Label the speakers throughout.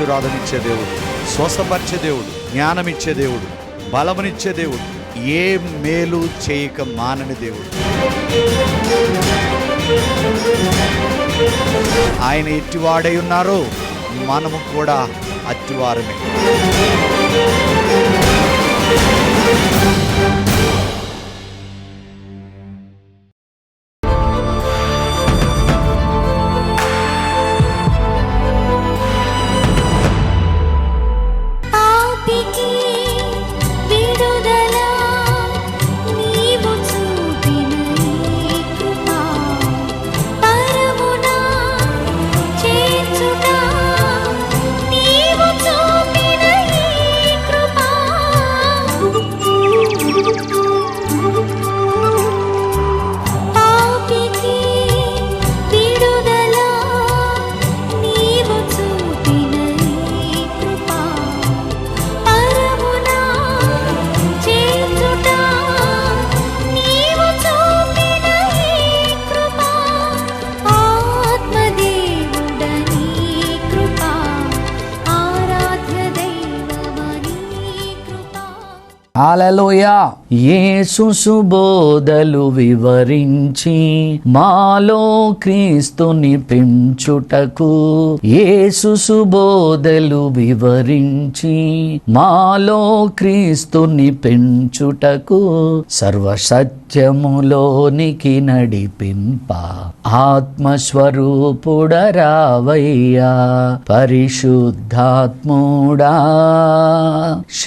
Speaker 1: ఆశీర్వాదమిచ్చే దేవుడు స్వస్థపరిచే దేవుడు జ్ఞానమిచ్చే దేవుడు బలమునిచ్చే దేవుడు ఏ మేలు చేయక మానని దేవుడు. ఆయన ఎట్టివాడై ఉన్నారో మనము కూడా అట్టివారమే.
Speaker 2: హల్లెలూయా యేసు సుబోధలు వివరించి మాలో క్రీస్తుని పెంచుటకు యేసు సుబోధలు వివరించి మాలో క్రీస్తుని పెంచుటకు సర్వసత్యములోనికి నడిపింప. ఆత్మస్వరూపుడరావయ్యా పరిశుద్ధాత్ముడా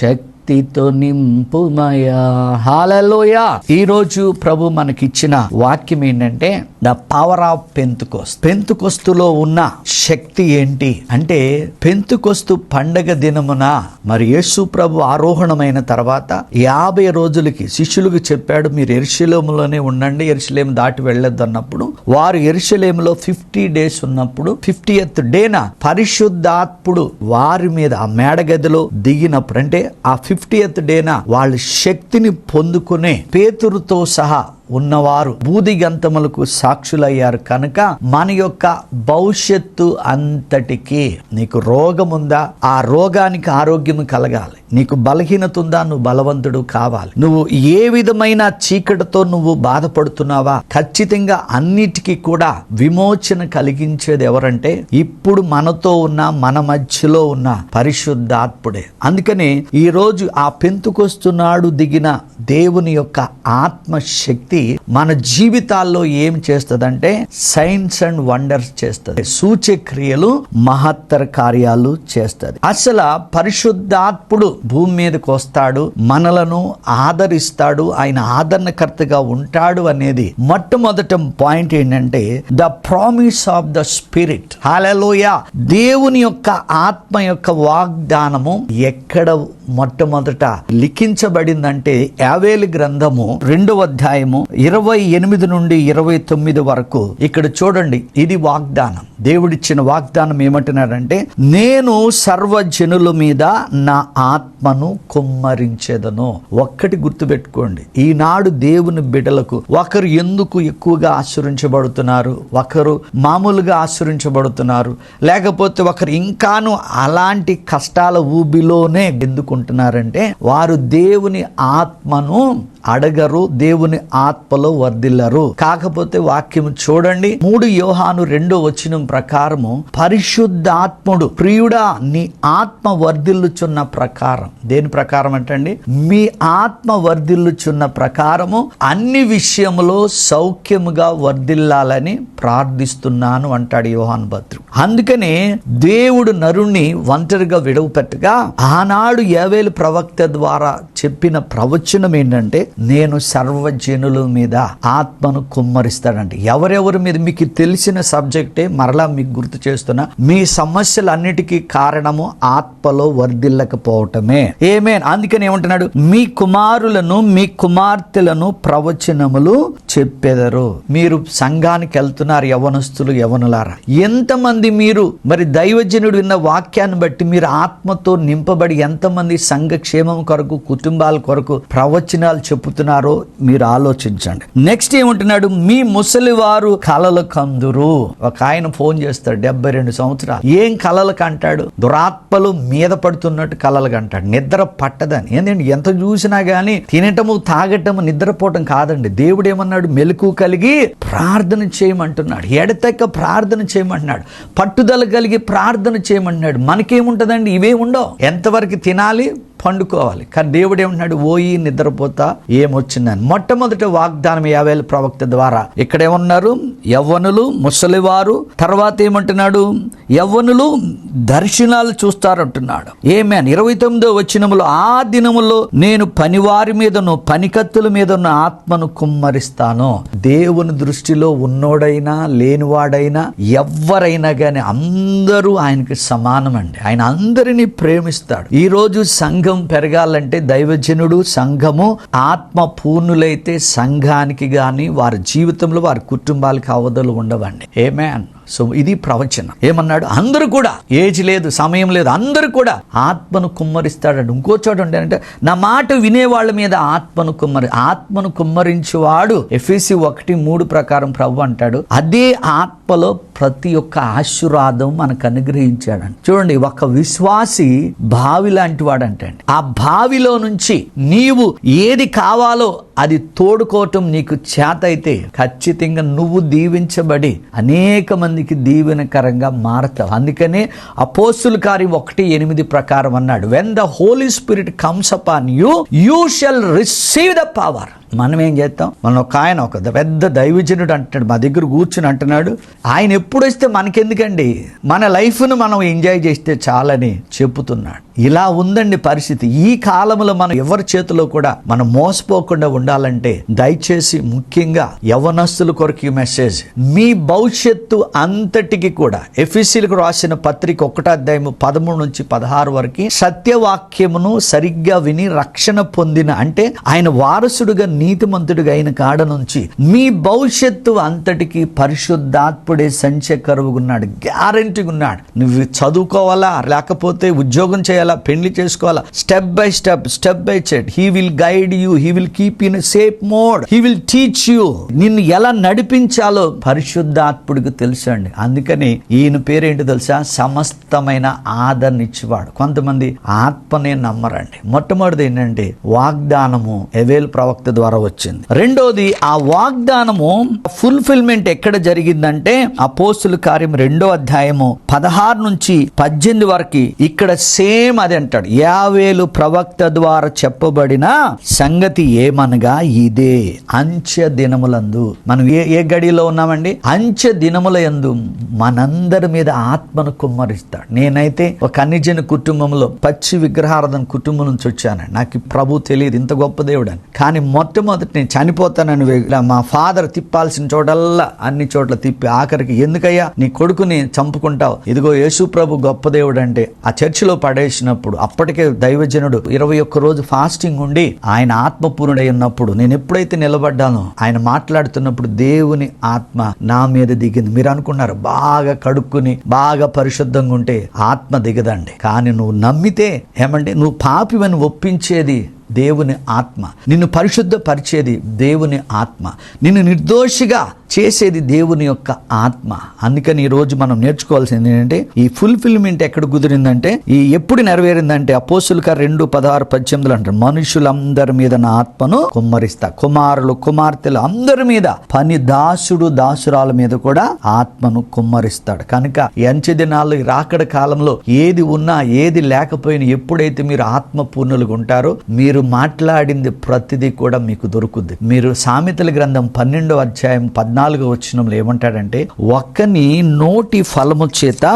Speaker 2: శక్తి శక్తితో నింపుమయా. హాలలోయ ఈ రోజు ప్రభు మనకిచ్చిన వాక్యం ఏంటంటే ద పవర్ ఆఫ్ పెంతుకోస్తు పెంతుకొస్తులో ఉన్న శక్తి ఏంటి? అంటే పెంతుకొస్తు పండగ దినమున మరి యేసు ప్రభు ఆరోహణమైన తర్వాత యాభై రోజులకి శిష్యులకు చెప్పాడు మీరు ఎరుశలేములోనే ఉండండి ఎరుశలేం దాటి వెళ్ళొద్దు అన్నప్పుడు వారు ఎరుశలేములో ఫిఫ్టీ డేస్ ఉన్నప్పుడు ఫిఫ్టీ ఎత్ డేన పరిశుద్ధాత్ముడు వారి మీద ఆ మేడగదిలో దిగినప్పుడు అంటే ఆ ఫిఫ్టీయత్ డేన వాళ్ళ శక్తిని పొందుకునే పేతురుతో సహా ఉన్నవారు బూది గంతములకు సాక్షులయ్యారు కనుక మన యొక్క భవిష్యత్తు అంతటికి నీకు రోగం ఉందా ఆ రోగానికి ఆరోగ్యం కలగాలి. నీకు బలహీనత ఉందా నువ్వు బలవంతుడు కావాలి. నువ్వు ఏ విధమైన చీకటితో నువ్వు బాధపడుతున్నావా? ఖచ్చితంగా అన్నిటికీ కూడా విమోచన కలిగించేది ఎవరంటే ఇప్పుడు మనతో ఉన్న మన మధ్యలో ఉన్న పరిశుద్ధాత్ముడే. అందుకనే ఈ రోజు ఆ పెంతుకొస్తున్నాడు దిగిన దేవుని యొక్క ఆత్మశక్తి మన జీవితాల్లో ఏం చేస్తుందంటే సైన్స్ అండ్ వండర్స్ చేస్తుంది. సూచక్రియలు మహత్తర కార్యాలు చేస్తుంది. అసలు పరిశుద్ధాత్ముడు భూమి మీదకి వస్తాడు మనలను ఆదరిస్తాడు ఆయన ఆదరణకర్తగా ఉంటాడు అనేది మొట్టమొదట పాయింట్ ఏంటంటే the promise of the spirit. హాలలోయ దేవుని యొక్క ఆత్మ యొక్క వాగ్దానము ఎక్కడ మొట్టమొదట లిఖించబడిందంటే యావేలి గ్రంథము రెండవ అధ్యాయము ఇరవై ఎనిమిది నుండి ఇరవై తొమ్మిది వరకు ఇక్కడ చూడండి ఇది వాగ్దానం. దేవుడిచ్చిన వాగ్దానం ఏమంటున్నాడంటే నేను సర్వజనుల మీద నా ఆత్మను కుమ్మరించేదను. ఒక్కటి గుర్తుపెట్టుకోండి ఈనాడు దేవుని బిడలకు ఒకరు ఎందుకు ఎక్కువగా ఆశ్రయించబడుతున్నారు? ఒకరు మామూలుగా ఆశ్రయించబడుతున్నారు లేకపోతే ఒకరు ఇంకాను అలాంటి కష్టాల ఊబిలోనే ఎందుకుంటున్నారంటే వారు దేవుని ఆత్మను అడగరు దేవుని ఆత్మలో వర్ధిల్లరు. కాకపోతే వాక్యం చూడండి మూడు యోహాను రెండో వచ్చిన ప్రకారము పరిశుద్ధాత్ముడు ప్రియుడా నీ ఆత్మ వర్ధిల్లుచున్న ప్రకారం. దేని ప్రకారం అంటండి? మీ ఆత్మ వర్ధిల్లుచున్న ప్రకారము అన్ని విషయములో సౌఖ్యముగా వర్ధిల్లాలని ప్రార్థిస్తున్నాను అంటాడు యోహాన్ భద్రు అందుకనే దేవుడు నరుణ్ణి ఒంటరిగా విడవ పెట్టగా ఆనాడు ఏవేలు ప్రవక్త ద్వారా చెప్పిన ప్రవచనం ఏంటంటే నేను సర్వజనుల మీద ఆత్మను కుమ్మరిస్తాడంటే. ఎవరెవరి మీద మీకు తెలిసిన సబ్జెక్టే మరలా మీకు గుర్తు చేస్తున్నా మీ సమస్యలన్నిటికీ కారణము ఆత్మలో వర్ధిల్లకపోవటమే. ఏమే అందుకని ఏమంటున్నాడు? మీ కుమారులను మీ కుమార్తెలను ప్రవచనములు చెప్పెదరు. మీరు సంఘానికి వెళ్తున్నారు యవనస్తులు యవనులారా. ఎంతమంది మీరు మరి దైవజనుడు విన్న వాక్యాన్ని బట్టి మీరు ఆత్మతో నింపబడి ఎంతమంది సంఘ క్షేమం కొరకు కుటుంబాల కొరకు ప్రవచనాలు చెప్పుతున్నారో మీరు ఆలోచించండి. నెక్స్ట్ ఏమంటున్నాడు? మీ ముసలి వారు కలలు కందురు. ఒక ఆయన ఫోన్ చేస్తాడు డెబ్బై రెండు సంవత్సరాలు. ఏం కలలు కంటాడు? దురాత్మలు మీద పడుతున్నట్టు కలలు కంటాడు. నిద్ర పట్టదని. ఏంటంటే ఎంత చూసినా గానీ తినటము తాగటము నిద్రపోవటం కాదండి. దేవుడు ఏమన్నాడు? మెలకు కలిగి ప్రార్థన చేయమంటున్నాడు. ఎడతెక్క ప్రార్థన చేయమంటున్నాడు. పట్టుదల కలిగి ప్రార్థన చేయమంటున్నాడు. మనకేముంటదండి? ఇవే ఉండవు. ఎంతవరకు తినాలి? పండుకోవాలి. కానీ దేవుడు ఏమంటున్నాడు? ఓయి నిద్రపోతా ఏమొచ్చిందని మొట్టమొదటి వాగ్దానం యావేల ప్రవక్త ద్వారా. ఇక్కడ ఏమన్నారు యవ్వనులు ముసలివారు. తర్వాత ఏమంటున్నాడు? యవ్వనులు దర్శనాలు చూస్తారంటున్నాడు. ఏమేన్? ఇరవై తొమ్మిదో వచ్చినములో ఆ దినములో నేను పనివారి మీదను పనికత్తుల మీదను ఆత్మను కుమ్మరిస్తాను. దేవుని దృష్టిలో ఉన్నోడైనా లేనివాడైనా ఎవ్వరైనా కానీ అందరూ ఆయనకి సమానమండి. ఆయన అందరినీ ప్రేమిస్తాడు. ఈ రోజు సంఘం పెరగాలంటే దైవజనుడు సంఘము ఆత్మ పూర్ణులైతే సంఘానికి గాని వారి జీవితంలో వారి కుటుంబాలకి అవధులు ఉండవండి. ఏమే సో ఇది ప్రవచనం. ఏమన్నాడు? అందరూ కూడా. ఏజ్ లేదు సమయం లేదు అందరూ కూడా ఆత్మను కుమ్మరిస్తాడండి ఇంకో చోట అంటే నా మాట వినేవాళ్ళ మీద ఆత్మను కుమ్మరి ఆత్మను కుమ్మరించేవాడు. ఎఫ్ఎసి ఒకటి మూడు ప్రకారం ప్రభు అంటాడు అదే ఆత్మలో ప్రతి ఒక్క ఆశీర్వాదం మనకు అనుగ్రహించాడండి. చూడండి ఒక విశ్వాసి బావి లాంటి వాడంటే ఆ బావిలో నుంచి నీవు ఏది కావాలో అది తోడుకోవటం నీకు చేత అయితే ఖచ్చితంగా నువ్వు దీవించబడి అనేక మంది మందికి దీవెనకరంగా మారతావు. అందుకనే అపోస్తుల కార్యం ఒకటి ఎనిమిది ప్రకారం అన్నాడు. When the holy spirit comes upon you you shall receive the power మనం ఏం చేస్తాం? మనం ఒక ఆయన ఒక పెద్ద దైవజనుడు అంటున్నాడు మా దగ్గర కూర్చుని అంటున్నాడు. ఆయన ఎప్పుడు వస్తే మనకెందుకండి? మన లైఫ్ను మనం ఎంజాయ్ చేస్తే చాలని చెప్పుతున్నాడు ఇలా ఉందండి పరిస్థితి. ఈ కాలంలో మనం ఎవరి చేతిలో కూడా మనం మోసపోకుండా ఉండాలంటే దయచేసి ముఖ్యంగా యవనస్తుల కొరకు ఈ మెసేజ్ మీ భవిష్యత్తు అంతటికి కూడా ఎఫ్ఎస్సీలకు రాసిన పత్రిక ఒకటో అధ్యాయము పదమూడు నుంచి పదహారు వరకు సత్యవాక్యమును సరిగ్గా విని రక్షణ పొందిన అంటే ఆయన వారసుడుగా నీతిమంతుడిగా అయిన కాడ నుంచి మీ భవిష్యత్తు అంతటికి పరిశుద్ధాత్ముడే సంచకరువుగున్నాడు గ్యారంటీగా ఉన్నాడు నువ్వు చదువుకోవాలా లేకపోతే ఉద్యోగం చేయాలా పెళ్ళి చేసుకోవాలా? Step by step step by step he will guide you he will keep in safe mode he will teach you నిన్ను ఎలా నడిపించాలో పరిశుద్ధాత్ముడికి తెలుసు అండి. అందుకని ఈయన పేరేంటి తెలుసా? సమస్తమైన ఆదరణ ఇచ్చేవాడు. కొంతమంది ఆత్మనే నమ్మరండి. మొట్టమొదటిది ఏంటంటే వాగ్దానము ఎవేల్ ప్రవక్త ద్వారా వచ్చింది. రెండోది ఆ వాగ్దానము ఫుల్ఫిల్మెంట్ ఎక్కడ జరిగిందంటే అపోస్తుల కార్యం రెండో అధ్యాయము పదహారు నుంచి పద్దెనిమిది వరకు ఇక్కడ సేమ్ అది అంటాడు. యావేలు ప్రవక్త ద్వారా చెప్పబడిన సంగతి ఏమనగా ఇదే అంచె దినములందు. మనం ఏ ఏ గడిలో ఉన్నామండి? అంచె దినముల యందు మనందరి మీద ఆత్మను కుమ్మరిస్తాడు. నేనైతే ఒక అన్నిజన కుటుంబంలో పచ్చి విగ్రహారధన కుటుంబం నుంచి వచ్చాను. నాకు ప్రభు తెలియదు ఇంత గొప్ప దేవుడు అని. కానీ మొట్టమొదటి నేను చనిపోతానని ఇలా మా ఫాదర్ తిప్పాల్సిన చోటల్లా అన్ని చోట్ల తిప్పి ఆఖరికి ఎందుకయ్యా నీ కొడుకుని చంపుకుంటావు? ఇదిగో యేసు ప్రభు గొప్ప దేవుడు అంటే. ఆ చర్చిలో పడేసినప్పుడు అప్పటికే దైవజనుడు ఇరవై ఒక్క రోజు ఫాస్టింగ్ ఉండి ఆయన ఆత్మపూర్ణుడై ఉన్నప్పుడు నేను ఎప్పుడైతే నిలబడ్డానో ఆయన మాట్లాడుతున్నప్పుడు దేవుని ఆత్మ నా మీద దిగింది. మీరు అనుకున్నారు బాగా కడుక్కుని బాగా పరిశుద్ధంగా ఉంటే ఆత్మ దిగదండి. కానీ నువ్వు నమ్మితే ఏమంటే నువ్వు పాపివని ఒప్పించేది దేవుని ఆత్మ. నిన్ను పరిశుద్ధపరిచేది దేవుని ఆత్మ. నిన్ను నిర్దోషిగా చేసేది దేవుని యొక్క ఆత్మ. అందుకని ఈ రోజు మనం నేర్చుకోవాల్సింది ఏంటంటే ఈ ఫుల్ఫిల్మెంట్ ఎక్కడ కుదిరిందంటే ఈ ఎప్పుడు నెరవేరిందంటే అపోసులుక రెండు పదహారు పద్దెనిమిదిలో అంటారు మనుషులందరి మీద నా ఆత్మను కుమ్మరిస్తా. కుమారులు కుమార్తెలు అందరి మీద పని దాసుడు దాసురాల మీద కూడా ఆత్మను కుమ్మరిస్తాడు. కనుక ఈ అంచె దినాల్లో ఈ రాకడ కాలంలో ఏది ఉన్నా ఏది లేకపోయినా ఎప్పుడైతే మీరు ఆత్మ పూర్ణులుగా ఉంటారో మీరు మాట్లాడింది ప్రతిదీ కూడా మీకు దొరుకుద్ది. మీరు సామెతల గ్రంథం పన్నెండో అధ్యాయం పద్నాలుగు వచ్చినంలో ఏమంటాడంటే ఒక్కని నోటి ఫలము చేత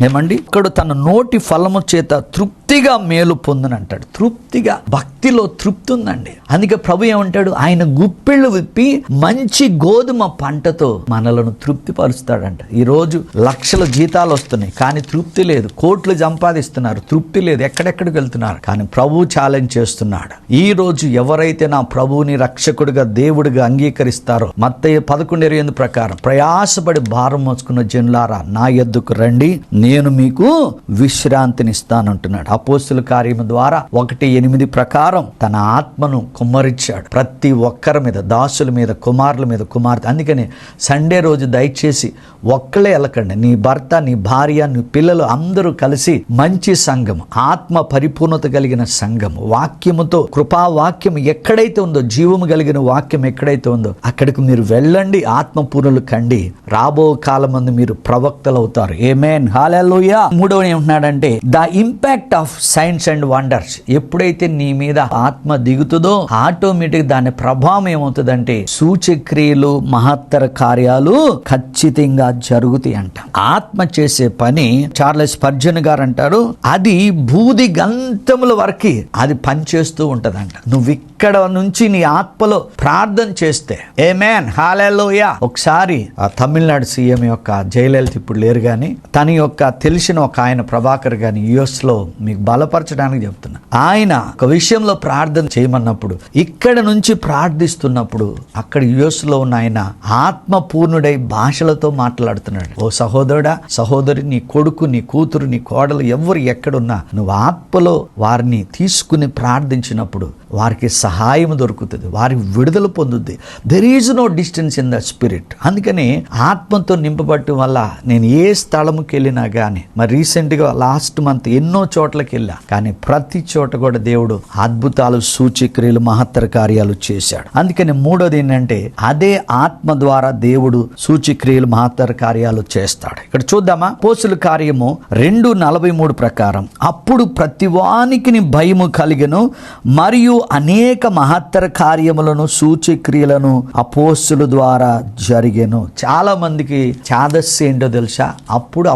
Speaker 2: ఏమండి? ఇక్కడ తన నోటి ఫలము చేత తృప్తిగా మేలు పొందును అంటాడు. తృప్తిగా భక్తిలో తృప్తి ఉందండి. అందుకే ప్రభు ఏమంటాడు? ఆయన గుప్పిళ్ళు విప్పి మంచి గోధుమ పంటతో మనలను తృప్తిపరుస్తాడంట. ఈరోజు ఈ రోజు లక్షల జీతాలు వస్తున్నాయి కానీ తృప్తి లేదు. కోట్లు సంపాదిస్తున్నారు తృప్తి లేదు. ఎక్కడెక్కడికి వెళ్తున్నారు? కానీ ప్రభు ఛాలెంజ్ చేస్తున్నాడు. ఈ రోజు ఎవరైతే నా ప్రభువుని రక్షకుడిగా దేవుడిగా అంగీకరిస్తారో మత్తయ్య పదకొండు ఇరవై ప్రకారం ప్రయాసపడి భారం మోసుకున్న జనులారా నా ఎద్దుకు రండి. నేను మీకు విశ్రాంతినిస్తానంటున్నాడు. అపోస్తుల కార్యము ద్వారా ఒకటి ఎనిమిది ప్రకారం తన ఆత్మను కుమ్మరించాడు. ప్రతి ఒక్కరి మీద దాసుల మీద కుమారుల మీద కుమార్తె. అందుకని సండే రోజు దయచేసి ఒక్కలే వెళ్ళకండి నీ భర్త నీ భార్య నీ పిల్లలు అందరూ కలిసి మంచి సంఘం ఆత్మ పరిపూర్ణత కలిగిన సంఘం వాక్యముతో కృపా వాక్యం ఎక్కడైతే ఉందో జీవము కలిగిన వాక్యం ఎక్కడైతే ఉందో అక్కడికి మీరు వెళ్ళండి ఆత్మపూర్ణులు కండి. రాబో కాలం మందు మీరు ప్రవక్తలు అవుతారు ఏమేన్ హాలూయ మూడవ ఏమంటున్నాడంటే the impact of signs and wonders ఎప్పుడైతే నీ మీద ఆత్మ దిగుతుందో ఆటోమేటిక్ దాని ప్రభావం ఏమవుతుందంటే సూచక్రియలు మహత్తర కార్యాలు ఖచ్చితంగా జరుగుతాయి అంట. ఆత్మ చేసే పని చార్లెస్ పర్జన్ గారు అంటారు అది బూది గంతముల వరకు అది పనిచేస్తూ ఉంటదంట. నువ్వు ఇక్కడ నుంచి నీ ఆత్మలో ప్రార్థన చేస్తే ఏ మ్యాన్ హాలెలోయ ఒకసారి ఆ తమిళనాడు సీఎం యొక్క జయలలిత ఇప్పుడు లేరు కానీ తన యొక్క తెలిసిన ఒక ఆయన ప్రభాకర్ గారిని యుఎస్లో మీకు బలపరచడానికి చెప్తున్నా. ఆయన ఒక విషయంలో ప్రార్థన చేయమన్నప్పుడు ఇక్కడ నుంచి ప్రార్థిస్తున్నప్పుడు అక్కడ యుఎస్లో ఉన్న ఆయన ఆత్మ పూర్ణుడై భాషలతో మాట్లాడుతున్నాడు. ఓ సహోదరుడా సహోదరి నీ కొడుకు నీ కూతురు నీ కోడలు ఎవరు ఎక్కడున్నా నువ్వు ఆత్మలో వారిని తీసుకుని ప్రార్థించినప్పుడు వారికి సహాయం దొరుకుతుంది వారికి విడుదల పొందుద్ది. There is no distance in the spirit అందుకని ఆత్మతో నింపబడటం వల్ల నేను ఏ స్థలముకి వెళ్ళినా కానీ మరి రీసెంట్గా లాస్ట్ మంత్ ఎన్నో చోట్లకి వెళ్ళా. కానీ ప్రతి చోట కూడా దేవుడు అద్భుతాలు సూచక్రియలు మహత్తర కార్యాలు చేశాడు. అందుకని మూడోది ఏంటంటే అదే ఆత్మ ద్వారా దేవుడు సూచక్రియలు మహత్తర కార్యాలు చేస్తాడు. ఇక్కడ చూద్దామా? పోసుల కార్యము రెండు నలభై మూడు ప్రకారం. అప్పుడు ప్రతివానికి భయము కలిగను మరియు అనేక మహత్తర కార్యములను సూచక్రియలను అపోస్తుల ద్వారా జరిగెను. చాలా మందికి ఛాదస్సు ఏంటో తెలుసా? అప్పుడు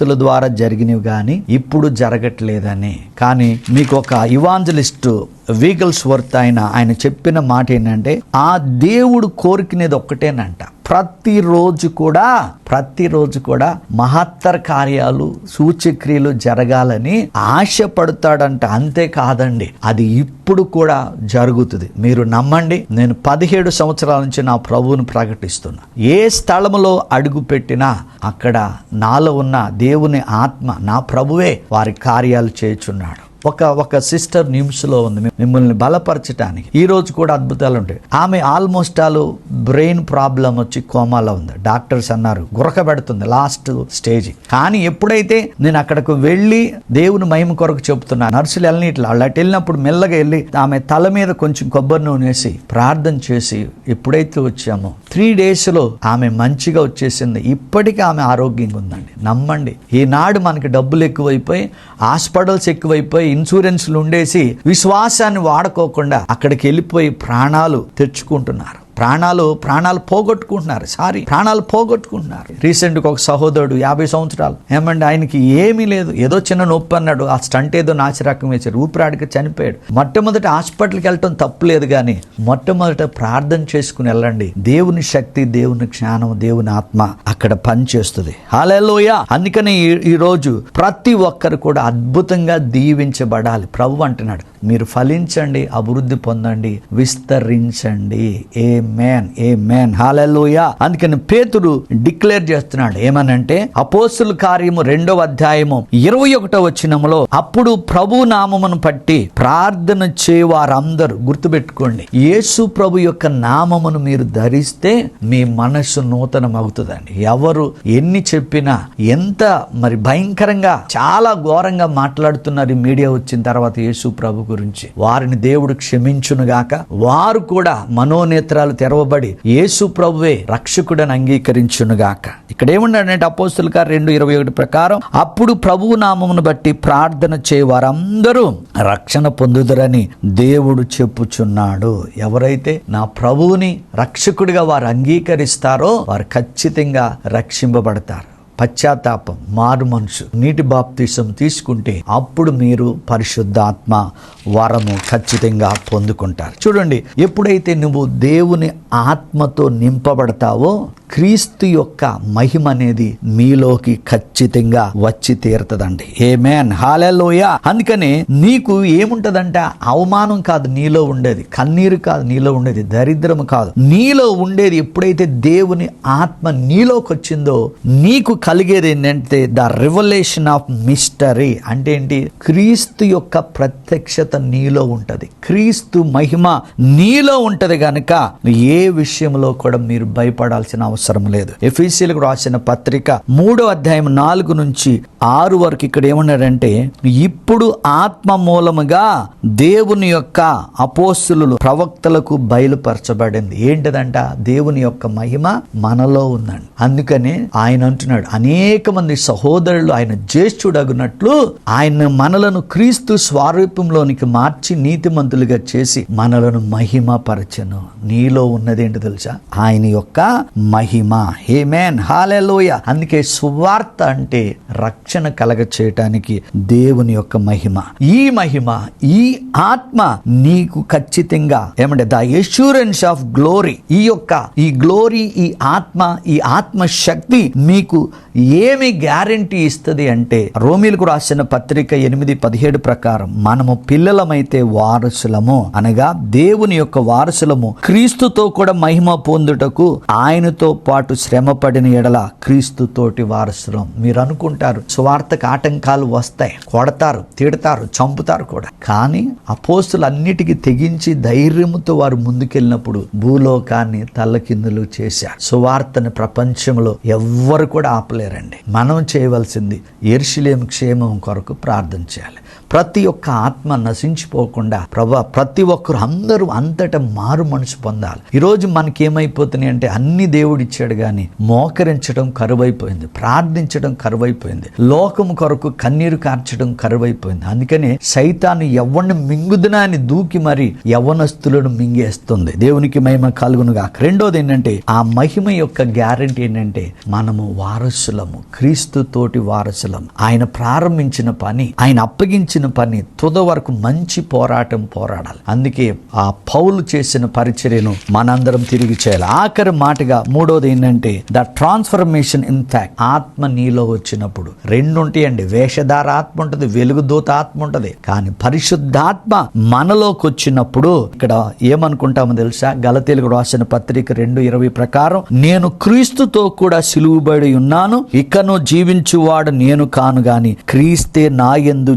Speaker 2: అపోస్తుల ద్వారా జరిగినవి కానీ ఇప్పుడు జరగట్లేదని. కానీ మీకు ఒక ఇవాంజలిస్టు వీగల్స్ వర్త్ ఆయన ఆయన చెప్పిన మాట ఏంటంటే ఆ దేవుడు కోరికనేది ఒక్కటేనంట. ప్రతిరోజు కూడా ప్రతిరోజు కూడా మహత్తర కార్యాలు సూచక్రియలు జరగాలని ఆశపడతాడంట. అంతేకాదండి అది ఇప్పుడు కూడా జరుగుతుంది. మీరు నమ్మండి నేను పదిహేడు సంవత్సరాల నుంచి నా ప్రభువును ప్రకటిస్తున్నా. ఏ స్థలములో అడుగు పెట్టినా అక్కడ నాలో ఉన్న దేవుని ఆత్మ నా ప్రభువే వారి కార్యాలు చేయుచున్నాడు. ఒక ఒక సిస్టర్ నిమ్స్లో ఉంది. మిమ్మల్ని బలపరచడానికి ఈ రోజు కూడా అద్భుతాలు ఉంటాయి. ఆమె ఆల్మోస్ట్ ఆల్ బ్రెయిన్ ప్రాబ్లం వచ్చి కోమాలో ఉంది. డాక్టర్స్ అన్నారు గురక పెడుతుంది లాస్ట్ స్టేజ్. కానీ ఎప్పుడైతే నేను అక్కడికి వెళ్ళి దేవుని మహిమ కొరకు చెప్తున్నా నర్సులు వెళ్ళని ఇట్లా వాళ్ళు అటు వెళ్ళినప్పుడు మెల్లగా వెళ్ళి ఆమె తల మీద కొంచెం కొబ్బరి నూనె వేసి ప్రార్థన చేసి ఎప్పుడైతే వచ్చామో త్రీ డేస్లో ఆమె మంచిగా వచ్చేసింది. ఇప్పటికీ ఆమె ఆరోగ్యంగా ఉందండి. నమ్మండి. ఈనాడు మనకి డబ్బులు ఎక్కువైపోయి హాస్పిటల్స్ ఎక్కువైపోయి ఇన్సూరెన్స్లు ఉండేసి విశ్వాసాన్ని వాడుకోకుండా అక్కడికి వెళ్ళిపోయి ప్రాణాలు తెచ్చుకుంటున్నారు. ప్రాణాలు ప్రాణాలు పోగొట్టుకుంటున్నారు. సారీ ప్రాణాలు పోగొట్టుకుంటున్నారు. రీసెంట్గా ఒక సహోదరుడు యాభై సంవత్సరాలు ఏమండి ఆయనకి ఏమీ లేదు. ఏదో చిన్న నొప్పి అన్నాడు. ఆ స్టంట్ ఏదో నాచిరకం వేశారు ఊపిరాడికి చనిపోయాడు. మొట్టమొదట హాస్పిటల్కి వెళ్ళటం తప్పు లేదు కానీ మొట్టమొదట ప్రార్థన చేసుకుని వెళ్ళండి. దేవుని శక్తి దేవుని జ్ఞానం దేవుని ఆత్మ అక్కడ పనిచేస్తుంది. హాలేలోయ అందుకని ఈరోజు ఈ ప్రతి ఒక్కరు కూడా అద్భుతంగా దీవించబడాలి. ప్రభు అంటున్నాడు మీరు ఫలించండి అభివృద్ధి పొందండి విస్తరించండి. ఏం మేన్ ఏ మ్యాన్ హాలూయా అందుకని పేతుడు డిక్లేర్ చేస్తున్నాడు. ఏమనంటే అపోస్తుల కార్యము రెండవ అధ్యాయము ఇరవై ఒకటో వచ్చినములో అప్పుడు ప్రభు నామమును పట్టి ప్రార్థన చేయవారందరూ గుర్తుపెట్టుకోండి. యేసు ప్రభు యొక్క నామమును మీరు ధరిస్తే మీ మనస్సు నూతనమవుతుందండి. ఎవరు ఎన్ని చెప్పినా ఎంత మరి భయంకరంగా చాలా ఘోరంగా మాట్లాడుతున్నారు ఈ మీడియా వచ్చిన తర్వాత యేసు ప్రభు గురించి. వారిని దేవుడు క్షమించునుగాక వారు కూడా మనోనేత్రాలు తెరవబడి యేసు ప్రభువే రక్షకుడని అంగీకరించునుగాక. ఇక్కడ అపోస్తుల గారు రెండు ఇరవై ఒకటి ప్రకారం అప్పుడు ప్రభువు నామమును బట్టి ప్రార్థన చేయ వారందరూ రక్షణ పొందుదరని దేవుడు చెప్పుచున్నాడు. ఎవరైతే నా ప్రభువుని రక్షకుడిగా వారు అంగీకరిస్తారో వారు ఖచ్చితంగా రక్షింపబడతారు. పశ్చాత్తాపం మారు మనసు నీటి బాప్తీసం తీసుకుంటే అప్పుడు మీరు పరిశుద్ధాత్మ వరము ఖచ్చితంగా పొందుకుంటారు. చూడండి ఎప్పుడైతే నువ్వు దేవుని ఆత్మతో నింపబడతావో క్రీస్తు యొక్క మహిమ అనేది మీలోకి ఖచ్చితంగా వచ్చి తీరుతుందండి. ఏ మ్యాన్ హాలలోయ అందుకనే నీకు ఏముంటదంట? అవమానం కాదు నీలో ఉండేది. కన్నీరు కాదు నీలో ఉండేది. దరిద్రము కాదు. నీలో ఉండేది ఎప్పుడైతే దేవుని ఆత్మ నీలోకి వచ్చిందో నీకు కలిగేది ఏంటంటే ద రివల్యూషన్ ఆఫ్ మిస్టరీ అంటే ఏంటి? క్రీస్తు యొక్క ప్రత్యక్షత నీలో ఉంటుంది. క్రీస్తు మహిమ నీలో ఉంటుంది కనుక ఏ విషయంలో కూడా మీరు భయపడాల్సిన అవసరం లేదు. ఎఫీసీలకు రాసిన పత్రిక మూడో అధ్యాయం నాలుగు నుంచి ఆరు వరకు ఇక్కడ ఏమన్నాడంటే ఇప్పుడు ఆత్మ మూలముగా దేవుని యొక్క అపోస్తులు ప్రవక్తలకు బయలుపరచబడింది. ఏంటిదంట? దేవుని యొక్క మహిమ మనలో ఉందండి అందుకని ఆయన అంటున్నాడు అనేక మంది సహోదరులు ఆయన జ్యేష్ఠుడగునట్లు ఆయన మనలను క్రీస్తు స్వారూప్యంలోనికి మార్చి నీతిమంతులుగా చేసి మనలను మహిమ పరచను నీలో ఉన్నది ఏంటి తెలుసా? ఆయన యొక్క మహిమ. హే మేన్ హాలెలోయ అందుకే సువార్త అంటే రక్షణ కలగ చేయటానికి దేవుని యొక్క మహిమ. ఈ మహిమ ఈ ఆత్మ నీకు ఖచ్చితంగా ఏమంటే ద ఎష్యూరెన్స్ ఆఫ్ గ్లోరీ ఈ యొక్క ఈ గ్లోరీ ఈ ఆత్మ ఈ ఆత్మ శక్తి మీకు ఏమి గ్యారంటీ ఇస్తుంది అంటే రోమిలకు రాసిన పత్రిక ఎనిమిది పదిహేడు ప్రకారం మనము పిల్లలమైతే వారసులము అనగా దేవుని యొక్క వారసులము క్రీస్తుతో కూడా మహిమ పొందుటకు ఆయనతో పాటు శ్రమ పడిన ఎడల క్రీస్తుతోటి వారసులం. మీరు అనుకుంటారు స్వార్థకు ఆటంకాలు వస్తాయి కొడతారు తిడతారు చంపుతారు కూడా. కానీ అపోస్తులు అన్నిటికీ తెగించి ధైర్యంతో వారు ముందుకెళ్ళినప్పుడు భూలోకాన్ని తల్లకిందులు చేశారు. సువార్తను ప్రపంచంలో ఎవ్వరు కూడా ఆపలేరండి మనం చేయవలసింది ఎర్షిలేం క్షేమం కొరకు ప్రార్థన చేయాలి. ప్రతి ఒక్క ఆత్మ నశించిపోకుండా ప్రభా ప్రతి ఒక్కరు అందరూ అంతటా మారు మనసు పొందాలి. ఈరోజు మనకి ఏమైపోతున్నాయి అంటే అన్ని దేవుడు ఇచ్చాడు కానీ మోకరించడం కరువైపోయింది ప్రార్థించడం కరువైపోయింది లోకం కొరకు కన్నీరు కార్చడం కరువైపోయింది. అందుకనే సైతాన్ని ఎవరిని మింగుదునా అని దూకి మరి యవనస్తులను మింగేస్తుంది. దేవునికి మహిమ కలుగునుగా రెండోది ఏంటంటే ఆ మహిమ యొక్క గ్యారంటీ ఏంటంటే మనము వారసులము క్రీస్తు తోటి వారసులం. ఆయన ప్రారంభించిన పని ఆయన అప్పగించిన పని తుద వరకు మంచి పోరాటం పోరాడాలి. అందుకే ఆ పౌలు చేసిన పరిచర్యను మనందరం తిరిగి చేయాలి. ఆఖరి మాటగా మూడోది ఏంటంటే ద ట్రాన్స్ఫర్మేషన్ ఇన్ ఫ్యాక్ట్ ఆత్మ నీలో వచ్చినప్పుడు రెండు ఉంటాయండి వేషధార ఆత్మ ఉంటుంది వెలుగుదూత ఆత్మ ఉంటుంది. కానీ పరిశుద్ధాత్మ మనలోకి వచ్చినప్పుడు ఇక్కడ ఏమనుకుంటామో తెలుసా? గలతీలకు రాసిన పత్రిక రెండు ఇరవై ప్రకారం నేను క్రీస్తుతో కూడా సిలువుబడి ఉన్నాను. ఇకను జీవించువాడు నేను కాను గాని క్రీస్తే నా యందు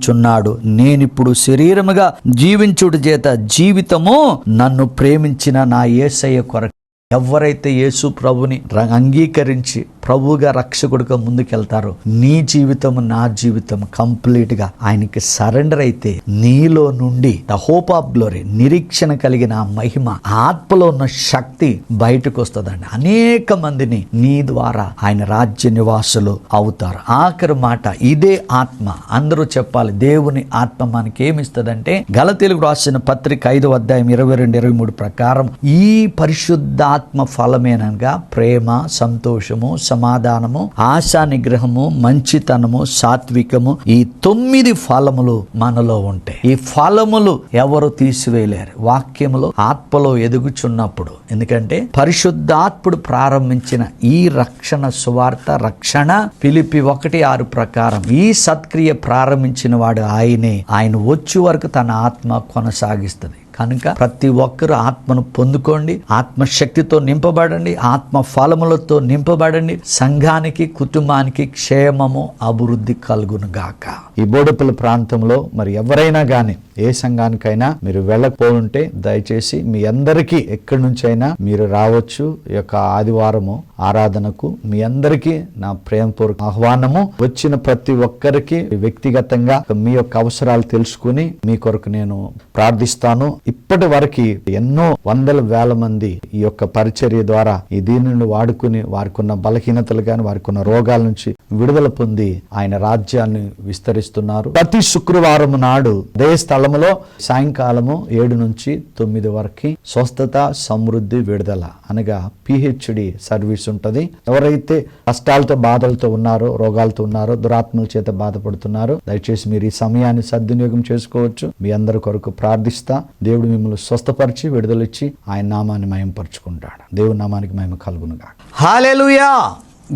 Speaker 2: జీవించున్నాడు. నేనిప్పుడు శరీరముగా జీవించుడు చేత జీవితము నన్ను ప్రేమించిన నా ఏసయ్య కొరకు. ఎవరైతే యేసు ప్రభుని ర- అంగీకరించి ప్రభువుగా రక్షకుడుగా ముందుకెళ్తారో. నీ జీవితం నా జీవితం కంప్లీట్గా ఆయనకి సరెండర్ అయితే నీలో నుండి ద హోప్ ఆఫ్ గ్లోరీ నిరీక్షణ కలిగిన మహిమ ఆత్మలో ఉన్న శక్తి బయటకు వస్తుందండి అనేక మందిని నీ ద్వారా ఆయన రాజ్య నివాసులు అవుతారు. ఆఖరి మాట ఇదే ఆత్మ. అందరూ చెప్పాలి దేవుని ఆత్మ మనకి ఏమిస్తుందంటే తెలుగు రాసిన పత్రిక ఐదు అధ్యాయం ఇరవై రెండు ఇరవై మూడు ప్రకారం ఈ పరిశుద్ధాత్మ ఫలమేనగా ప్రేమ సంతోషము సమాధానము ఆశా నిగ్రహము మంచితనము సాత్వికము ఈ తొమ్మిది ఫలములు మనలో ఉంటాయి ఈ ఫలములు ఎవరు తీసివేయలేరు? వాక్యములో ఆత్మలో ఎదుగుచున్నప్పుడు. ఎందుకంటే పరిశుద్ధాత్ముడు ప్రారంభించిన ఈ రక్షణ సువార్త రక్షణ పిలిపి ఒకటి ఆరు ప్రకారం ఈ సత్క్రియ ప్రారంభించిన వాడు ఆయనే. ఆయన వచ్చే వరకు తన ఆత్మ కొనసాగిస్తుంది. కనుక ప్రతి ఒక్కరూ ఆత్మను పొందుకోండి ఆత్మశక్తితో నింపబడండి ఆత్మ ఫలములతో నింపబడండి సంఘానికి కుటుంబానికి క్షేమము అభివృద్ధి కలుగునుగాక. ఈ బోడుపల్లి ప్రాంతంలో మరి ఎవరైనా కానీ ఏ సంఘానికైనా మీరు వెళ్ళకపోతే దయచేసి మీ అందరికీ ఎక్కడి నుంచైనా మీరు రావచ్చు. ఈ యొక్క ఆదివారము ఆరాధనకు మీ అందరికీ నా ప్రేమపూర్వక ఆహ్వానము. వచ్చిన ప్రతి ఒక్కరికి వ్యక్తిగతంగా మీ యొక్క అవసరాలు తెలుసుకుని మీ కొరకు నేను ప్రార్థిస్తాను. ఇప్పటి వరకు ఎన్నో వందల వేల మంది ఈ యొక్క పరిచర్య ద్వారా ఈ దీనిని వాడుకుని వారికి ఉన్న బలహీనతలు కానీ వారికి ఉన్న రోగాల నుంచి విడుదల పొంది ఆయన రాజ్యాన్ని విస్తరిస్తున్నారు. ప్రతి శుక్రవారం నాడు అదే స్థలములో సాయంకాలము ఏడు నుంచి తొమ్మిది వరకు స్వస్థత సమృద్ధి విడుదల అనగా పిహెచ్డి సర్వీస్ ఉంటుంది. ఎవరైతే కష్టాలతో బాధలతో ఉన్నారో రోగాలతో ఉన్నారో దురాత్మల చేత బాధపడుతున్నారో దయచేసి మీరు ఈ సమయాన్ని సద్వినియోగం చేసుకోవచ్చు. మీ అందరి కొరకు ప్రార్థిస్తా. దేవుడు మిమ్మల్ని స్వస్థపరిచి విడుదలిచ్చి ఆయన నామాన్ని మయంపరుచుకుంటాడు. దేవుడి నామానికి మేము కలుగునుగా హాలేలుయా!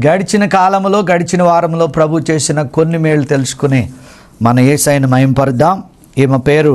Speaker 2: గడిచిన కాలంలో గడిచిన వారంలో ప్రభు చేసిన కొన్ని మేలు తెలుసుకుని మన ఏసైని మయంపరుద్దాం. ఈమె పేరు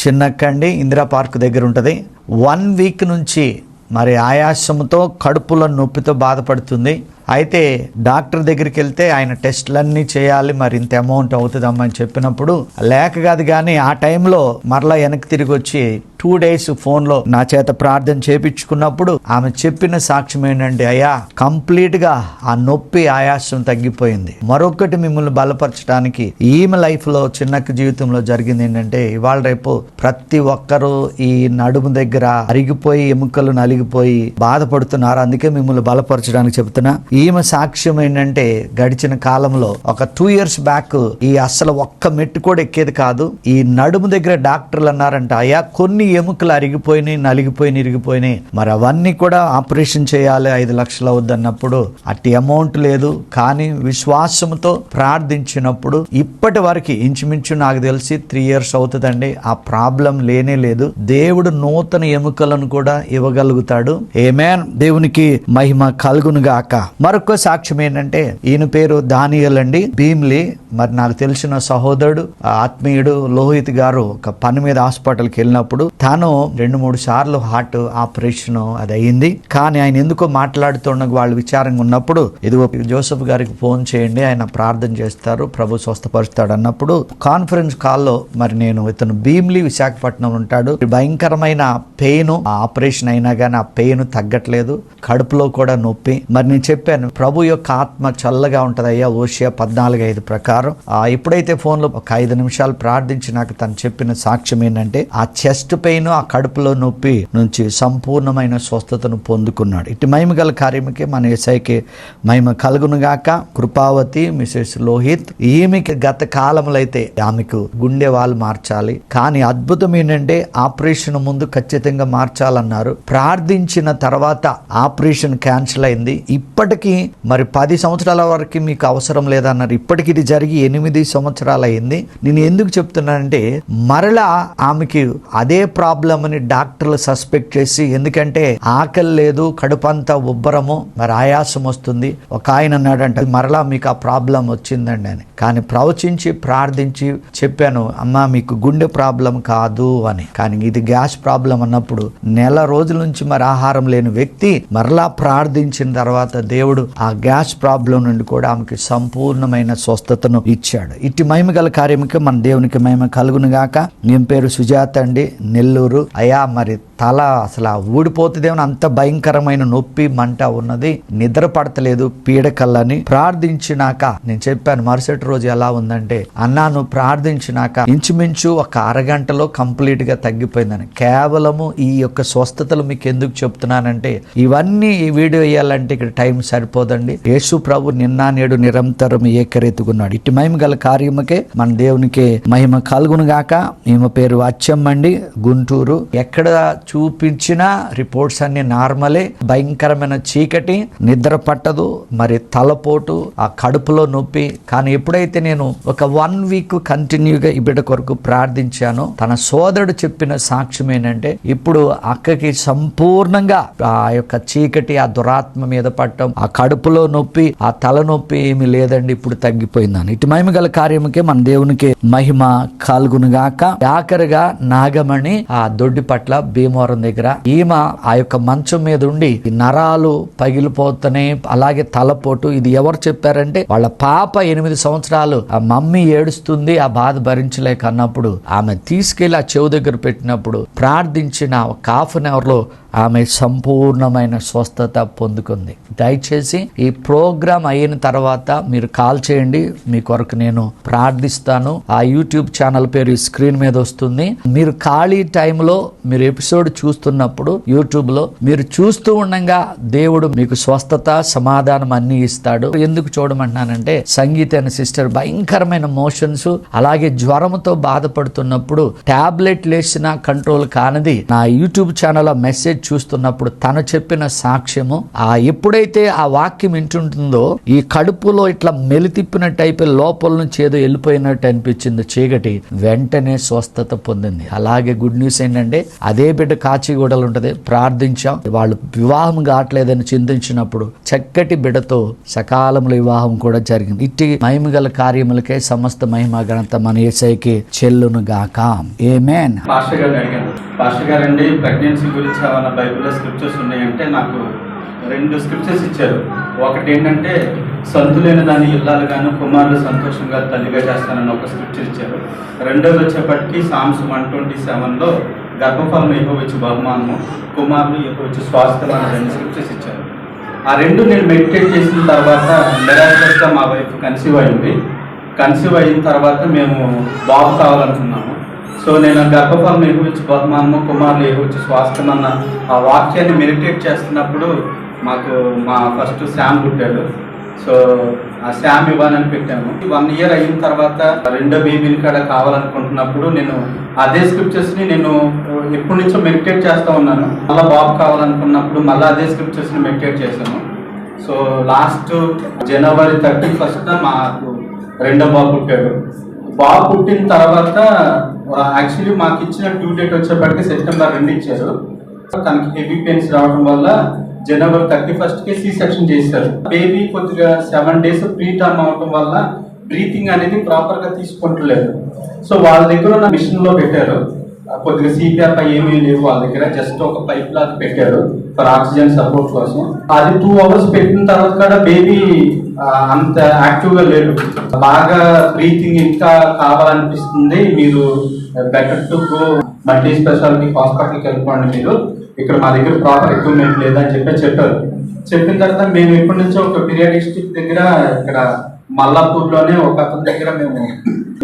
Speaker 2: చిన్నక్కండి. ఇందిరా పార్క్ దగ్గర ఉంటుంది. వన్ వీక్ నుంచి మరి ఆయాసంతో కడుపుల నొప్పితో బాధపడుతుంది. అయితే డాక్టర్ దగ్గరికి వెళ్తే ఆయన టెస్ట్లన్నీ చేయాలి మరి ఇంత అమౌంట్ అవుతుందమ్మా అని చెప్పినప్పుడు లేక కాదు కానీ ఆ టైంలో మరలా వెనక్కి తిరిగి వచ్చి టూ డేస్ ఫోన్లో నా చేత ప్రార్థన చేపించుకున్నప్పుడు ఆమె చెప్పిన సాక్ష్యం ఏంటంటే అయ్యా కంప్లీట్గా ఆ నొప్పి ఆయాసం తగ్గిపోయింది. మరొకటి మిమ్మల్ని బలపరచడానికి ఈమె లైఫ్లో చిన్నక్క జీవితంలో జరిగింది ఏంటంటే ఇవాళ రేపు ప్రతి ఒక్కరూ ఈ నడుము దగ్గర అరిగిపోయి ఎముకలు నలిగిపోయి బాధపడుతున్నారు. అందుకే మిమ్మల్ని బలపరచడానికి చెప్తున్నా. ఈమె సాక్ష్యం ఏంటంటే గడిచిన కాలంలో ఒక టూ ఇయర్స్ బ్యాక్ ఈ అసలు ఒక్క మెట్టు కూడా ఎక్కేది కాదు. ఈ నడుము దగ్గర డాక్టర్లు అన్నారంట అయ్యా కొన్ని ఎముకలు అరిగిపోయినాయి నలిగిపోయినాయి ఇరిగిపోయినాయి. మరి అవన్నీ కూడా ఆపరేషన్ చేయాలి ఐదు లక్షలు అవుద్దన్నప్పుడు అట్టి అమౌంట్ లేదు. కానీ విశ్వాసంతో ప్రార్థించినప్పుడు ఇప్పటి వరకు ఇంచుమించు నాకు తెలిసి త్రీ ఇయర్స్ అవుతుందండి. ఆ ప్రాబ్లం లేనే లేదు. దేవుడు నూతన ఎముకలను కూడా ఇవ్వగలుగుతాడు. ఏమే దేవునికి మహిమ కలుగును గాక మరొక సాక్ష్యం ఏంటంటే ఈయన పేరు దానియల్ అండి. భీమ్లీ మరి నాకు తెలిసిన సహోదరుడు ఆ ఆత్మీయుడు లోహిత్ గారు ఒక పని మీద హాస్పిటల్కి వెళ్ళినప్పుడు తాను రెండు మూడు సార్లు హార్ట్ ఆపరేషన్ అది అయింది కానీ ఆయన ఎందుకో మాట్లాడుతున్న వాళ్ళు విచారంగా ఉన్నప్పుడు ఇదిగో జోసఫ్ గారికి ఫోన్ చేయండి ఆయన ప్రార్థన చేస్తారు ప్రభు స్వస్థపరుస్తాడు అన్నప్పుడు కాన్ఫరెన్స్ కాల్లో మరి నేను ఇతను భీమ్లీ విశాఖపట్నం ఉంటాడు. భయంకరమైన పెయిన్ ఆపరేషన్ అయినా కానీ ఆ పెయిన్ తగ్గట్లేదు. కడుపులో కూడా నొప్పి. మరి నేను చెప్పాను ప్రభు యొక్క ఆత్మ చల్లగా ఉంటుంది అయ్యా. ఓషియా పద్నాలుగు ఐదు ప్రకారం. ఆ ఎప్పుడైతే ఫోన్లో ఒక ఐదు నిమిషాలు ప్రార్థించి నాకు తను చెప్పిన సాక్ష్యం ఏంటంటే ఆ చెస్ట్ పెయిన్ ఆ కడుపులో నొప్పి నుంచి సంపూర్ణమైన స్వస్థతను పొందుకున్నాడు. ఇటు మహిమ గల కార్యముకి మన ఎస్ఐకి మహిమ కలుగునుగాక కృపావతి మిసెస్ లోహిత్ ఈమెకి గత కాలంలో అయితే ఆమెకు గుండె వాళ్ళు మార్చాలి. కానీ అద్భుతం ఏంటంటే ఆపరేషన్ ముందు ఖచ్చితంగా మార్చాలన్నారు. ప్రార్థించిన తర్వాత ఆపరేషన్ క్యాన్సిల్ అయింది. ఇప్పటికీ మరి పది సంవత్సరాల వరకు మీకు అవసరం లేదన్నారు. ఇప్పటికి ఇది జరిగి ఎనిమిది సంవత్సరాలు అయింది నేను ఎందుకు చెప్తున్నానంటే మరలా ఆమెకి అదే ప్రాబ్లం అని డాక్టర్లు సస్పెక్ట్ చేసి ఎందుకంటే ఆకలి లేదు కడుపంతా ఉబ్బరము మరి ఆయాసం వస్తుంది. ఒక ఆయన అన్నాడంటే మరలా మీకు ఆ ప్రాబ్లం వచ్చిందండి అని. కానీ ప్రవచించి ప్రార్థించి చెప్పాను అమ్మా మీకు గుండె ప్రాబ్లం కాదు అని. కానీ ఇది గ్యాస్ ప్రాబ్లం అన్నప్పుడు నెల రోజుల నుంచి మరి ఆహారం లేని వ్యక్తి మరలా ప్రార్థించిన తర్వాత దేవుడు ఆ గ్యాస్ ప్రాబ్లం నుండి కూడా ఆమెకి సంపూర్ణమైన స్వస్థతను ఇచ్చాడు. ఇట్టి మహిమ గల కార్యముకి మన దేవునికి మహిమ కలుగును గాక. నేను పేరు సుజాత అండి. నెల్లూరు. అయా మరి తల అసలు ఆ ఊడిపోతుందేమో అంత భయంకరమైన నొప్పి మంట ఉన్నది. నిద్ర పడతలేదు పీడకల్లని. ప్రార్థించినాక నేను చెప్పాను మరుసటి రోజు ఎలా ఉందంటే అన్నా నువ్వు ప్రార్థించినాక ఇంచుమించు ఒక అరగంటలో కంప్లీట్గా తగ్గిపోయిందని. కేవలము ఈ యొక్క స్వస్థతలు మీకు ఎందుకు చెప్తున్నానంటే ఇవన్నీ ఈ వీడియో వేయాలంటే ఇక్కడ టైం సరిపోదండి. యేసు ప్రభు నిన్న నేడు నిరంతరం ఏకరెత్తుకున్నాడు ఇటు మహిమ గల కార్యముకే మన దేవునికి మహిమ కలుగును గాక. ఈమె పేరు అచ్చమ్మండి గుంటూరు. ఎక్కడ చూపించినా రిపోర్ట్స్ అన్ని నార్మలే. భయంకరమైన చీకటి. నిద్ర పట్టదు. మరి తలపోటు. ఆ కడుపులో నొప్పి. కానీ ఎప్పుడైతే నేను ఒక వన్ వీక్ కంటిన్యూగా ఈ బిడ్డ కొరకు ప్రార్థించాను తన సోదరుడు చెప్పిన సాక్ష్యం ఏంటంటే ఇప్పుడు అక్కకి సంపూర్ణంగా ఆ యొక్క చీకటి ఆ దురాత్మ మీద పట్టడం ఆ కడుపులో నొప్పి ఆ తలనొప్పి ఏమీ లేదండి ఇప్పుడు తగ్గిపోయిందని. ఇటు మహిమ గల కార్యముకే మన దేవునికి మహిమ కలుగునుగాక. ఆఖరిగా నాగమణి ఆ దొడ్డి పట్ల భీమవరం దగ్గర ఈమె ఆ యొక్క మంచం మీద ఉండి ఈ నరాలు పగిలిపోతున్నాయి అలాగే తలపోటు ఇది ఎవరు చెప్పారంటే వాళ్ళ పాప ఎనిమిది సంవత్సరాలు ఆ మమ్మీ ఏడుస్తుంది ఆ బాధ భరించలేక అన్నప్పుడు ఆమె తీసుకెళ్ళి ఆ చెవు దగ్గర పెట్టినప్పుడు ప్రార్థించిన ఒక హాఫ్ అన్ అవర్లో ఆమె సంపూర్ణమైన స్వస్థత పొందుకుంది. దయచేసి ఈ ప్రోగ్రాం అయిన తర్వాత మీరు కాల్ చేయండి. మీ కొరకు నేను ప్రార్థిస్తాను. ఆ యూట్యూబ్ ఛానల్ పేరు ఈ స్క్రీన్ మీద వస్తుంది. మీరు ఖాళీ టైంలో మీరు ఎపిసోడ్ చూస్తున్నప్పుడు యూట్యూబ్లో మీరు చూస్తూ ఉండగా దేవుడు మీకు స్వస్థత సమాధానం అన్ని ఇస్తాడు. ఎందుకు చూడమంటున్నానంటే సంగీత అనే సిస్టర్ భయంకరమైన మోషన్స్ అలాగే జ్వరంతో బాధపడుతున్నప్పుడు టాబ్లెట్ లేసినా కంట్రోల్ కానిది. నా యూట్యూబ్ ఛానల్ మెసేజ్ చూస్తున్నప్పుడు తను చెప్పిన సాక్ష్యము ఆ ఎప్పుడైతే ఆ వాక్యం వింటుంటుందో ఈ కడుపులో ఇట్లా మెలితిప్పినట్టు అయిపోయి లోపల నుంచి ఏదో వెళ్ళిపోయినట్టు అనిపించింది చీకటి. వెంటనే స్వస్థత పొందింది. అలాగే గుడ్ న్యూస్ ఏంటంటే అదే బిడ్డ కాచిగూడలు ఉంటది ప్రార్థించాం. వాళ్ళు వివాహం కావట్లేదని చింతించినప్పుడు చక్కటి బిడ్డతో సకాలంలో వివాహం కూడా జరిగింది. ఇట్టి మహిమ గల కార్యములకే సమస్త మహిమ గ్రంథ మన ఏసైకి చెల్లును గాక ఏమేన్
Speaker 3: పాస్టర్ పాస్టర్ గారు అండి ప్రెగ్నెన్సీ గురించి ఏమైనా బైబిల్లో స్క్రిప్చర్స్ ఉన్నాయంటే నాకు రెండు స్క్రిప్చర్స్ ఇచ్చారు. ఒకటి ఏంటంటే సంతులైన దాని ఇల్లాలు గాను కుమారులు సంతోషంగా తల్లిగా చేస్తానని ఒక స్క్రిప్చర్ ఇచ్చారు. రెండోది వచ్చేప్పటికి సామ్స్ వన్ ట్వంటీ సెవెన్లో గర్భఫలం వచ్చి బహుమానము కుమారులు వచ్చి స్వాస్థ్యం అని రెండు స్క్రిప్చర్స్ ఇచ్చారు. ఆ రెండు నేను మెడిటేట్ చేసిన తర్వాత నిరాశగా మా వైఫ్ కన్సీవ్ అయింది. కన్సీవ్ అయిన తర్వాత మేము బాబు కావాలనుకున్నాము. సో నేను గర్భఫలం ఏహోవచ్చు బహుమానము కుమారులు ఏహోవచ్చు స్వాస్థ్యం అన్న ఆ వాక్యాన్ని మెడిటేట్ చేస్తున్నప్పుడు మాకు మా ఫస్ట్ శామ్ పుట్టాడు. సో ఆ శామ్ ఇవ్వాలని పెట్టాము. వన్ ఇయర్ అయిన తర్వాత రెండో బేబీని కాడ కావాలనుకుంటున్నప్పుడు నేను అదే స్క్రిప్చర్స్ని నేను ఎప్పటి నుంచో మెడిటేట్ చేస్తూ ఉన్నాను. మళ్ళీ బాబు కావాలనుకున్నప్పుడు మళ్ళీ అదే స్క్రిప్చర్స్ని మెడిటేట్ చేశాను. So last January thirty first మాకు రెండో బాబు పుట్టాడు. బాబు పుట్టిన తర్వాత యాక్చువల్లీ మాకు ఇచ్చిన డ్యూ డేట్ వచ్చేప్పటికి సెప్టెంబర్ రెండు ఇచ్చారు. తనకి హెవీ పెయిన్స్ రావడం వల్ల జనవరి థర్టీ ఫస్ట్కి సి సెక్షన్ చేశారు. బేబీ కొద్దిగా సెవెన్ డేస్ ప్రీ టర్మ్ అవడం వల్ల బ్రీతింగ్ అనేది ప్రాపర్గా తీసుకుంటలేదు సో వాళ్ళ దగ్గర ఉన్న మిషన్లో పెట్టారు. కొద్దిగా సిపిఆర్ ఏమీ లేవు వాళ్ళ దగ్గర. జస్ట్ ఒక పైప్ లాగా పెట్టారు ఫర్ ఆక్సిజన్ సపోర్ట్ కోసం. అది టూ అవర్స్ పెట్టిన తర్వాత కూడా బేబీ అంత యాక్టివ్గా లేడు. బాగా బ్రీతింగ్ ఇంకా కావాలనిపిస్తుంది. మీరు better to go multi speciality హాస్పిటల్కి వెళ్ళిపోండి మీరు. ఇక్కడ మా దగ్గర ప్రాపర్ ఎక్విప్మెంట్ లేదని చెప్పి చెప్పారు. చెప్పిన తర్వాత మేము ఇప్పటి నుంచి ఒక పీరియాడిస్టిక్ దగ్గర ఇక్కడ మల్లాపూర్లోనే ఒక అతని దగ్గర మేము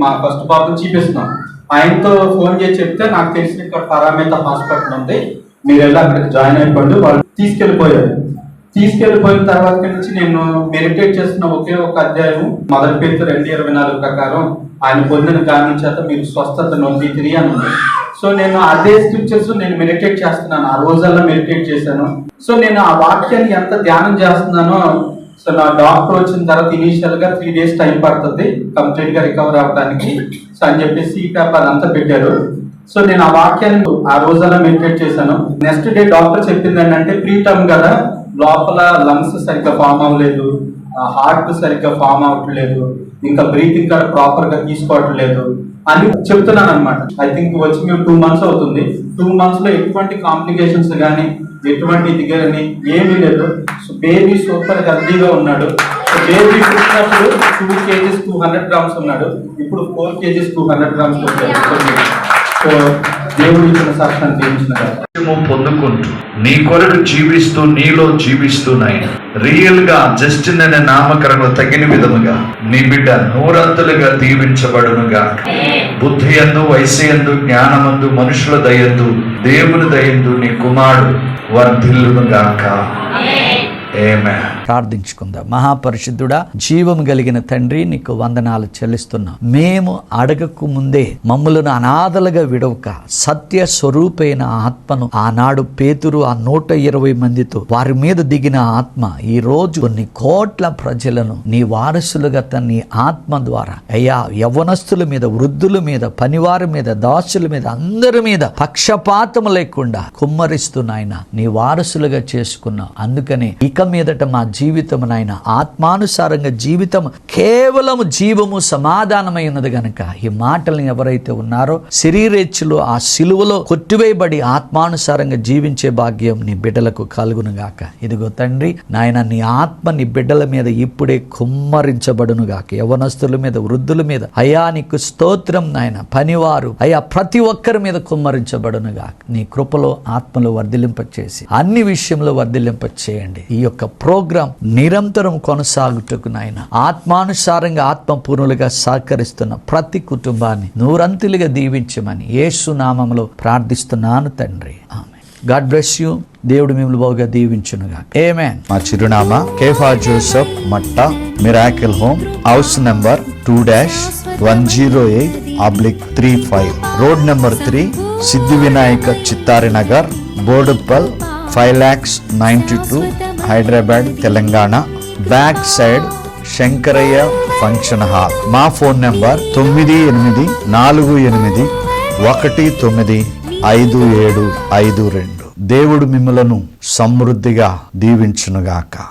Speaker 3: మా ఫస్ట్ బాబుని చూపిస్తున్నాం. ఆయనతో ఫోన్ చేసి చెప్తే నాకు తెలిసిన ఇక్కడ పరామేత హాస్పిటల్ ఉంది. మీరు వెళ్ళి అక్కడికి జాయిన్ అయిపోండి. వాళ్ళు తీసుకెళ్ళిపోయారు. తీసుకెళ్ళిపోయిన తర్వాత నుంచి నేను మెడిటేట్ చేస్తున్న ఒకే ఒక అధ్యాయం మొదటి పేరు రెండు ఇరవై నాలుగు ప్రకారం ఆయన పొందిన కారణం చేత మీరు స్వస్థత నొంది తిరిగి అని ఉంది. సో నేను అదే స్క్రిప్చర్స్ నేను మెడిటేట్ చేస్తున్నాను. ఆ రోజల్లా మెడిటేట్ చేశాను. సో నేను ఆ వాక్యాన్ని ఎంత ధ్యానం చేస్తున్నానో సో నా డాక్టర్ వచ్చిన తర్వాత ఇనీషియల్గా త్రీ డేస్ టైం పడుతుంది కంప్లీట్గా రికవర్ అవ్వడానికి అని చెప్పేసి ఈ పేపర్ అంతా పెట్టారు. సో నేను ఆ వాక్యాన్ని ఆ రోజల్లా మెడిటేట్ చేశాను. నెక్స్ట్ డే డాక్టర్ చెప్పింది ఏంటంటే ప్రీ టర్మ్ కదా లోపల లంగ్స్ సరిగ్గా ఫామ్ అవ్వలేదు హార్ట్ సరిగ్గా ఫామ్ అవ్వట్లేదు ఇంకా బ్రీతింగ్ కూడా ప్రాపర్గా తీసుకోవట్లేదు అని చెప్తున్నాను అనమాట ఐ థింక్ వచ్చి మేము టూ మంత్స్ అవుతుంది. టూ మంత్స్లో ఎటువంటి కాంప్లికేషన్స్ కానీ ఎటువంటి ఇది కానీ ఏమీ లేదు. సో బేబీ సూపర్ హెల్దీగా ఉన్నాడు. బేబీ పుట్టినప్పుడు two kgs two hundred grams ఉన్నాడు. ఇప్పుడు four kgs two hundred grams so దేవుడు ఇచ్చిన సాక్ష్యాన్ని
Speaker 4: పొందుకుంటూ నీ కొరకు జీవిస్తూ నీలో జీవిస్తున్నాయి. రియల్గా జస్టిన్ అనే నామకరణకు తగిన విధముగా నీ బిడ్డ నూరంతులుగా దీవించబడునుగా. బుద్ధి ఎందు వయసు ఎందు జ్ఞానమందు మనుషుల దయందు దేవుని దయందు నీ కుమారుడు వర్ధిల్లునుగాక. ఏమే
Speaker 2: ప్రార్థించుకుందాం. మహాపరిశుద్ధుడా జీవం కలిగిన తండ్రి నీకు వందనాలు చెల్లిస్తున్నాం. మేము అడగకు ముందే మమ్మలను అనాథలుగా విడవక సత్య స్వరూపైన ఆత్మను ఆనాడు పేతురు ఆ నూట ఇరవై మందితో వారి మీద దిగిన ఆత్మ ఈ రోజు కొన్ని కోట్ల ప్రజలను నీ వారసులుగా తన్ని నీ ఆత్మ ద్వారా అయ్యా యవనస్తుల మీద వృద్ధుల మీద పనివారి మీద దాసుల మీద అందరి మీద పక్షపాతము లేకుండా కుమ్మరిస్తున్నాయన నీ వారసులుగా చేసుకున్నాం అందుకనే ఇక మీదట మా జీవితం నాయన ఆత్మానుసారంగా జీవితం కేవలం జీవము సమాధానమై ఉన్నది గనక ఈ మాటల్ని ఎవరైతే ఉన్నారో శరీరేచ్చులు ఆ సిలువలో కొట్టివేయబడి ఆత్మానుసారంగా జీవించే భాగ్యం నీ బిడ్డలకు కలుగును గాక ఇదిగో తండ్రి నాయన నీ ఆత్మ నీ బిడ్డల మీద ఇప్పుడే కుమ్మరించబడును గాక. యవనస్తుల మీద వృద్ధుల మీద అయా నీకు స్తోత్రం నాయన పనివారు అయా ప్రతి ఒక్కరి మీద కుమ్మరించబడును గాక. నీ కృపలో ఆత్మలో వర్ధిలింపచేసి అన్ని విషయంలో వర్ధిలింపచేయండి. ఈ యొక్క ప్రోగ్రాం నిరంతరం కొనసాగుటకు నాయన. ఆత్మానుసారంగా ఆత్మపూర్ణులుగా సహకరిస్తున్న ప్రతి కుటుంబాన్ని నూరంతులుగా దీవించమని యేసు నామంలో ప్రార్థిస్తున్నాను తండ్రి. ఆమె గాడ్ బ్లెస్ యూ. దేవుడు మిమ్మల్ని బాగా దీవించునుగా ఏమే
Speaker 1: మా చిరునామా Kepha Joseph Matta miracle home house number two dash one zero eight oblique three five road number three Siddhi Vinayaka Chittari Nagar Boduppal
Speaker 2: five lakhs ninety two Hyderabad Telangana. Back side Shankaraiah function hall. మా phone number తొమ్మిది ఎనిమిది నాలుగు ఎనిమిది ఒకటి తొమ్మిది ఐదు ఏడు ఐదు రెండు. దేవుడు మిమ్మలను సమృద్ధిగా దీవించునుగాక.